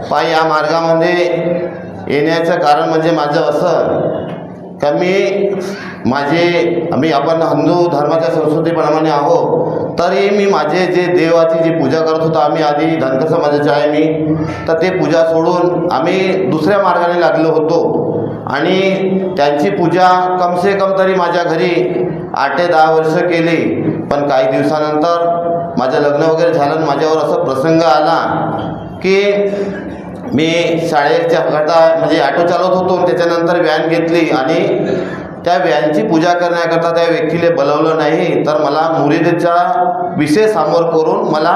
पा या मार्गामध्ये येण्याचं कारण म्हणजे माझं असं का मी माझे मी आपण हिंदू धर्माच्या संस्कृतीप्रमाणे आहो तरी मी माझे जे देवाची जी पूजा करत होतो आम्ही आधी धनकर समाजाचे आहे मी तर ते पूजा सोडून आम्ही दुसऱ्या मार्गाने लागलो होतो. आणि त्यांची पूजा कमसे कम तरी माझ्या घरी आठ ते दहा वर्ष केली. पण काही दिवसानंतर माझं लग्न वगैरे झालं आणि माझ्यावर असा प्रसंग आला. की मी शाळेच्या करता म्हणजे ऑटो चालवत होतो आणि त्याच्यानंतर व्हॅन घेतली आणि त्या व्हॅनची पूजा करण्याकरता त्या व्यक्तीला बोलवलं नाही. तर मला मुरीदेचा विषय समोर करून मला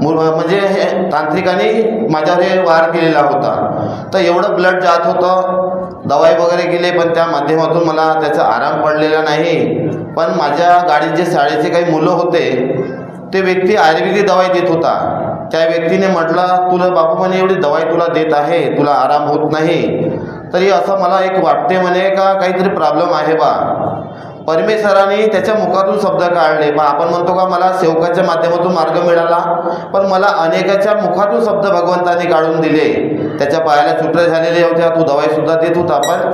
म्हणजे हे तांत्रिकाने माझ्यावर हे वार केलेला होता. तर एवढं ब्लड जात होतं. दवाई वगैरे गेले पण त्या माध्यमातून मला त्याचा आराम पडलेला नाही. पण माझ्या गाडीत जे शाळेचे काही मुलं होते ते व्यक्ती आयुर्वेदिक दवाई देत होता. त्या व्यक्तीने म्हटलं तुला बापू म्हणे एवढी दवाई तुला देत आहे तुला आराम होत नाही. तरी असं मला एक वाटते म्हणे का काहीतरी प्रॉब्लेम आहे बा. परमेश्वराने त्याच्या मुखातून शब्द काढले. मग आपण म्हणतो का मला सेवकाच्या माध्यमातून मार्ग मिळाला पण मला अनेकाच्या मुखातून शब्द भगवंताने काढून दिले. त्याच्या पायाला चुटरे झालेले होत्या तू दवाईसुद्धा देत होता पण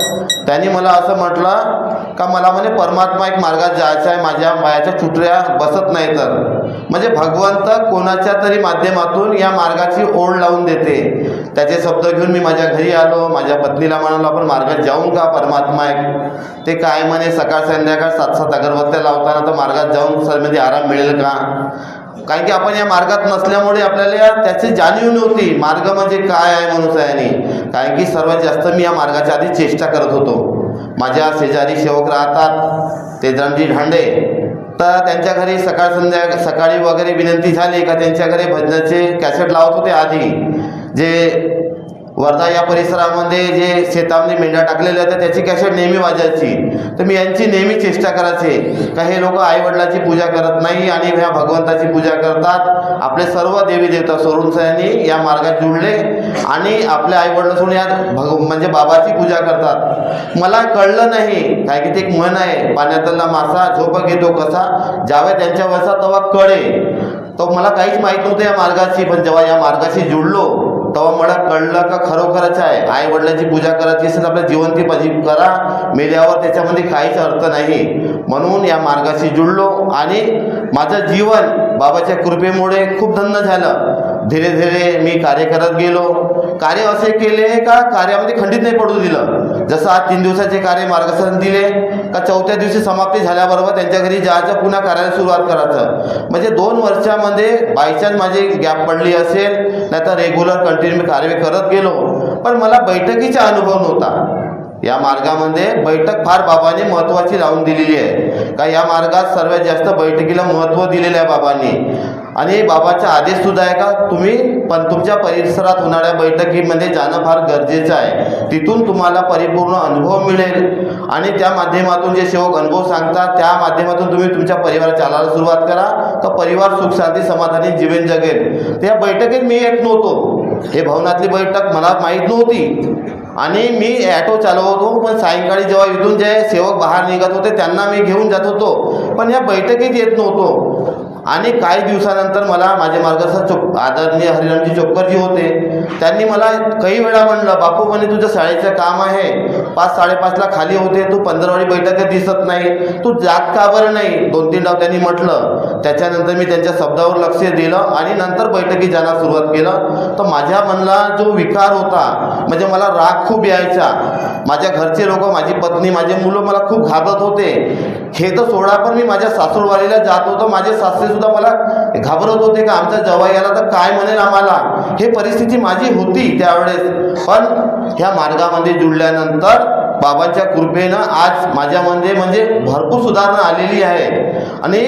त्यांनी मला असं म्हटलं का मला म्हणे परमात्मा एक मार्गात जायचं आहे माझ्या पायाच्या चुटऱ्या बसत नाही तर. म्हणजे भगवंत कोणाच्या तरी माध्यमातून या मार्गाची ओढ लावून देते. त्याचे शब्द घेऊन मी माझ्या घरी आलो माझ्या पत्नीला म्हणालो आपण मार्गात जाऊन का परमात्मा आहे? ते काय म्हणे सकाळ संध्याकाळ सात सात अगरबत्त्या लावताना तर मार्गात जाऊन सरमध्ये आराम मिळेल का? कारण की आपण या मार्गात नसल्यामुळे आपल्याला त्याची जाणीव नव्हती. मार्ग म्हणजे काय आहे मनुष्याने कारण की सर्वात जास्त मी या मार्गाच्या आधी चेष्टा करत होतो. माझ्या शेजारी सेवक राहतात तेजरामजी ढांडे. तर त्यांच्या घरी सकाळ संध्या सकाळी वगैरे विनंती झाली का त्यांच्या घरी भजनाचे कॅसेट लावत होते आधी. जे वर्धा या परिसरामध्ये जे शेतामध्ये मेंढ्या टाकलेल्या होत्या त्याची कॅसेट नेहमी वाजायची? तर मी यांची नेहमी चेष्टा करायचे. का हे लोक आईवडिलाची पूजा करत नाही आणि ह्या भगवंताची पूजा करतात. आपले सर्व देवी देवता सोडून या मार्गात जुळले आणि आपल्या आईवडिलासून या भग म्हणजे बाबाची पूजा करतात. मला कळलं नाही काय की ते एक म्हण आहे पाण्यातला मासा झोप घेतो कसा? ज्यावे त्यांच्या वसा तेव्हा कळे. तो मला काहीच माहीत नव्हतं या मार्गाशी पण जेव्हा या मार्गाशी जुळलो तेव्हा मला कळलं का खरोखरच आहे? आई वडिलांची पूजा करायची असेल तर आपल्या जिवंती पाजी करा. मेल्यावर त्याच्यामध्ये काहीच अर्थ नाही. म्हणून या मार्गाशी जुळलो आणि माझं जीवन बाबाच्या कृपेमुळे खूप धन्य झालं. धीरे धीरे मी कार्य करत गेलो. कार्य असे केले का कार्यामध्ये खंडित नाही पडू दिलं? जसं आज तीन दिवसाचे कार्य मार्गदर्शन दिले का चौथ्या दिवशी समाप्ती झाल्याबरोबर त्यांच्या घरी जायचं पुन्हा कार्याला सुरुवात करायचं? म्हणजे दोन वर्षामध्ये बायचान्स माझी गॅप पडली असेल नाही तर रेग्युलर कंटिन्यू मी कार्य करत गेलो. पण मला बैठकीचा अनुभव नव्हता. या मार्गामध्ये बैठक फार बाबांनी महत्त्वाची लावून दिलेली आहे. का या मार्गात सर्वात जास्त बैठकीला महत्त्व दिलेलं आहे बाबांनी. आणि बाबाचा आदेश सुद्धा आहे का? तुम्ही पण तुमच्या परिसरात होणाऱ्या बैठकीमध्ये जाणं फार गरजेचं आहे. तिथून तुम्हाला परिपूर्ण अनुभव मिळेल. आणि त्या माध्यमातून जे सेवक अनुभव सांगतात त्या माध्यमातून तुम्ही तुमच्या परिवार चालायला सुरुवात करा. तर परिवार सुख शांती समाधानी जीवन जगेल. त्या बैठकीत मी येत नव्हतो. हे भवनातली बैठक मला माहीत नव्हती. आणि मी ॲटो चालवतो पण सायंकाळी जेव्हा इथून जे सेवक बाहेर निघत होते त्यांना मी घेऊन जात होतो. पण या बैठकीत येत नव्हतो. आणि काही दिवसानंतर मला माझे मार्गदर्शक चोप आदरणीय हरिरामजी चोपकरजी होते. त्यांनी मला काही वेळा म्हणलं बापू म्हणे तुझं शाळेचं काम आहे. पाच साडेपाचला खाली होते. तू पंधरावाडी बैठकीत दिसत नाही. तू जात का बरं नाही? दोन तीन डाव त्यांनी म्हटलं. त्याच्यानंतर मी त्यांच्या शब्दावर लक्ष दिलं आणि नंतर बैठकीत जाण्यास सुरुवात केलं. तर माझ्या मनला जो विकार होता म्हणजे मला राग खूप यायचा. माझ्या घरचे लोक माझी पत्नी माझे मुलं मला खूप घाबरत होते. हे तर सोडा पण मी माझ्या सासूरवाडीला जात होतो. माझे सासरे सुद्धा मला घाबरत होते का आमचा जवाई आला तर काय म्हणेल आम्हाला? हे परिस्थिती माझी होती त्यावेळेस. पण ह्या मार्गामध्ये जुळल्यानंतर बाबांच्या कृपेनं आज माझ्यामध्ये म्हणजे भरपूर सुधारणा आलेली आहे. आणि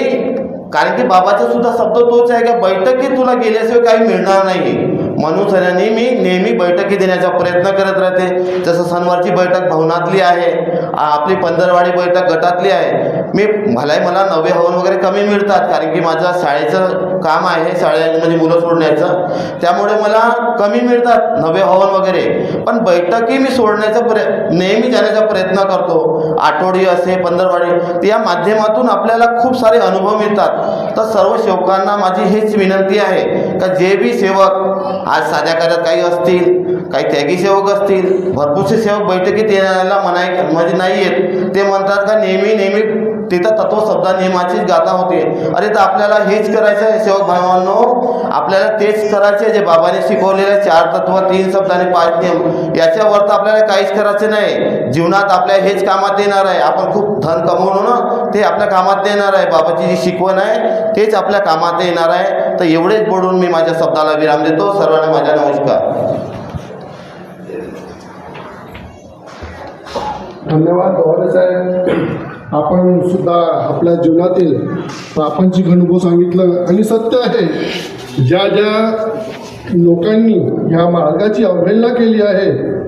कारण की बाबाचा सुद्धा शब्द तोच आहे का बैठकीत तुला गेल्याशिवाय काही मिळणार नाही म्हणून सरांनी मी नेहमी बैठकी देण्याचा प्रयत्न करत राहते. जसं सणवारची बैठक भवनातली आहे आपली पंधरवाडी बैठक गटातली आहे. मी भलाई मला नवे हवन वगैरे कमी मिळतात कारण की माझं शाळेचं काम आहे शाळे म्हणजे मुलं सोडण्याचं. त्यामुळे मला कमी मिळतात नवे हवन वगैरे. पण बैठकी मी सोडण्याचा प्रय नेहमी जाण्याचा प्रयत्न करतो. आठवडी असे पंधरवाडी या माध्यमातून आपल्याला खूप सारे अनुभव मिळतात. तर सर्व सेवकांना माझी हीच विनंती आहे का जे बी सेवक आज साध्या कार्यात काही असतील काही त्यागी सेवक असतील भरपूरसे सेवक बैठकीत येण्याला म्हणाय म्हणजे नाही येत. ते म्हणतात का नेहमी नेहमी तिथं तत्वशब्दा नियमाचीच गाथा होते. अरे तर आपल्याला हेच करायचं आहे सेवक भावांनो. आपल्याला तेच करायचे जे बाबाने शिकवलेले चार तत्व तीन शब्द आणि पाच नियम. याच्यावर तर आपल्याला काहीच करायचं नाही. जीवनात आपल्या हेच कामात येणार आहे. आपण खूप धन कमवलो ना ते आपल्या कामात येणार आहे. बाबाची जी शिकवण आहे तेच आपल्या कामात येणार आहे. तर एवढेच बोलून मी माझ्या शब्दाला विराम देतो. सर्वांना माझ्या नमस्कार. धन्यवाद पवार साहेब. आपण सुद्धा आपल्या जीवनातील प्रापंचिक अनुभव सांगितलं आणि सत्य आहे. ज्या ज्या लोकांनी ह्या मार्गाची अवहेलना केली आहे